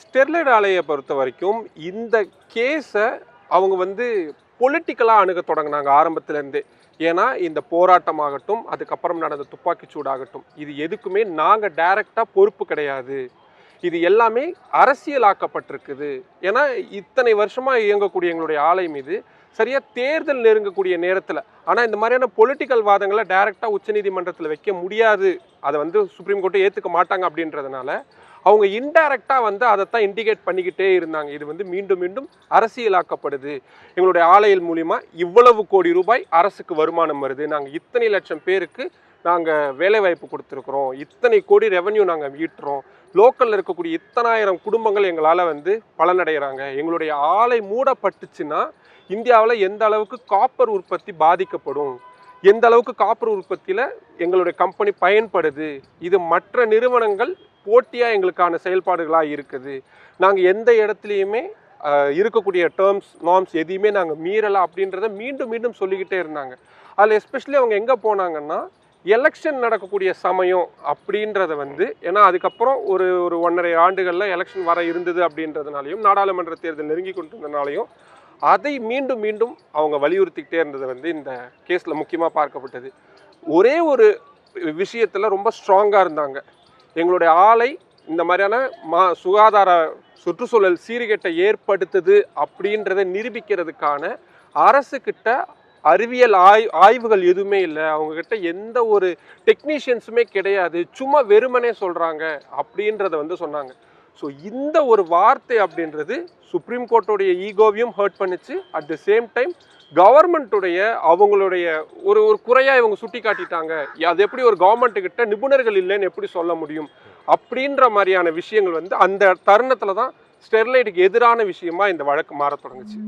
Sterlite ஆலையை பொறுத்த வரைக்கும் இந்த கேஸை அவங்க வந்து பொலிட்டிக்கலாக அணுக தொடங்கினாங்க ஆரம்பத்துலேருந்தே. ஏன்னா இந்த போராட்டமாகட்டும் அதுக்கப்புறம் நடந்த துப்பாக்கி சூடாகட்டும் இது எதுக்குமே நாங்கள் டைரெக்டாக பொறுப்பு கிடையாது. இது எல்லாமே அரசியலாக்கப்பட்டிருக்குது. ஏன்னா இத்தனை வருஷமாக இயங்கக்கூடிய எங்களுடைய ஆலை மீது சரியாக தேர்தல் நெருங்கக்கூடிய நேரத்தில் ஆனால் இந்த மாதிரியான பொலிட்டிக்கல் வாதங்களை டைரெக்டாக உச்சநீதிமன்றத்தில் வைக்க முடியாது. அதை வந்து சுப்ரீம் கோர்ட்டை ஏற்றுக்க மாட்டாங்க அப்படின்றதுனால அவங்க இன்டைரக்டாக வந்து அதைத்தான் இண்டிகேட் பண்ணிக்கிட்டே இருந்தாங்க. இது வந்து மீண்டும் மீண்டும் அரசியலாக்கப்படுது. எங்களுடைய ஆலையில் மூலிமா இவ்வளவு கோடி ரூபாய் அரசுக்கு வருமானம் வருது. நாங்கள் இத்தனை லட்சம் பேருக்கு நாங்கள் வேலைவாய்ப்பு கொடுத்துருக்குறோம். இத்தனை கோடி ரெவன்யூ நாங்கள் ஈட்டுறோம். லோக்கலில் இருக்கக்கூடிய இத்தனாயிரம் குடும்பங்கள் எங்களால் வந்து பலனடைகிறாங்க. எங்களுடைய ஆலை மூடப்பட்டுச்சுன்னா இந்தியாவில் எந்த அளவுக்கு காப்பர் உற்பத்தி பாதிக்கப்படும்? எந்த அளவுக்கு காப்பர் உற்பத்தியில் எங்களுடைய கம்பெனி பயன்படுது? இது மற்ற நிறுவனங்கள் போட்டியாக எங்களுக்கான செயல்பாடுகளாக இருக்குது. நாங்கள் எந்த இடத்துலையுமே இருக்கக்கூடிய டேர்ம்ஸ் நார்ம்ஸ் எதையுமே நாங்கள் மீறலை அப்படின்றத மீண்டும் மீண்டும் சொல்லிக்கிட்டே இருந்தாங்க. அதில் எஸ்பெஷலி அவங்க எங்கே போனாங்கன்னா எலெக்ஷன் நடக்கக்கூடிய சமயம் அப்படின்றத வந்து ஏன்னா அதுக்கப்புறம் ஒரு ஒரு ஒன்றரை ஆண்டுகளில் எலெக்ஷன் வர இருந்தது அப்படின்றதுனாலையும் நாடாளுமன்ற தேர்தல் நெருங்கி கொண்டிருந்தனாலையும் அதை மீண்டும் மீண்டும் அவங்க வலியுறுத்திக்கிட்டே இருந்தது வந்து இந்த கேஸில் முக்கியமாக பார்க்கப்பட்டது. ஒரே ஒரு விஷயத்தில் ரொம்ப ஸ்ட்ராங்காக இருந்தாங்க. எங்களுடைய ஆலை இந்த மாதிரியான மா சுகாதார சுற்றுச்சூழல் சீர்கேட்டை ஏற்படுத்துது அப்படின்றத நிரூபிக்கிறதுக்கான அரசுக்கிட்ட அறிவியல் ஆய் ஆய்வுகள் எதுவுமே இல்லை. அவங்கக்கிட்ட எந்த ஒரு டெக்னீஷியன்ஸுமே கிடையாது. சும்மா வெறுமனே சொல்கிறாங்க அப்படின்றத வந்து சொன்னாங்க. ஸோ இந்த ஒரு வார்த்தை அப்படின்றது சுப்ரீம் கோர்ட்டோடைய ஈகோவையும் ஹர்ட் பண்ணிச்சு. அட் த சேம் டைம் கவர்மெண்ட்டுடைய அவங்களுடைய ஒரு ஒரு குறையாக இவங்க சுட்டி காட்டிட்டாங்க அது எப்படி ஒரு கவர்மெண்ட்டுக்கிட்ட நிபுணர்கள் இல்லைன்னு எப்படி சொல்ல முடியும்? அப்படின்ற மாதிரியான விஷயங்கள் வந்து அந்த தருணத்தில் தான் ஸ்டெர்லைட்டுக்கு எதிரான விஷயமா இந்த வழக்கு மாற தொடங்குச்சு.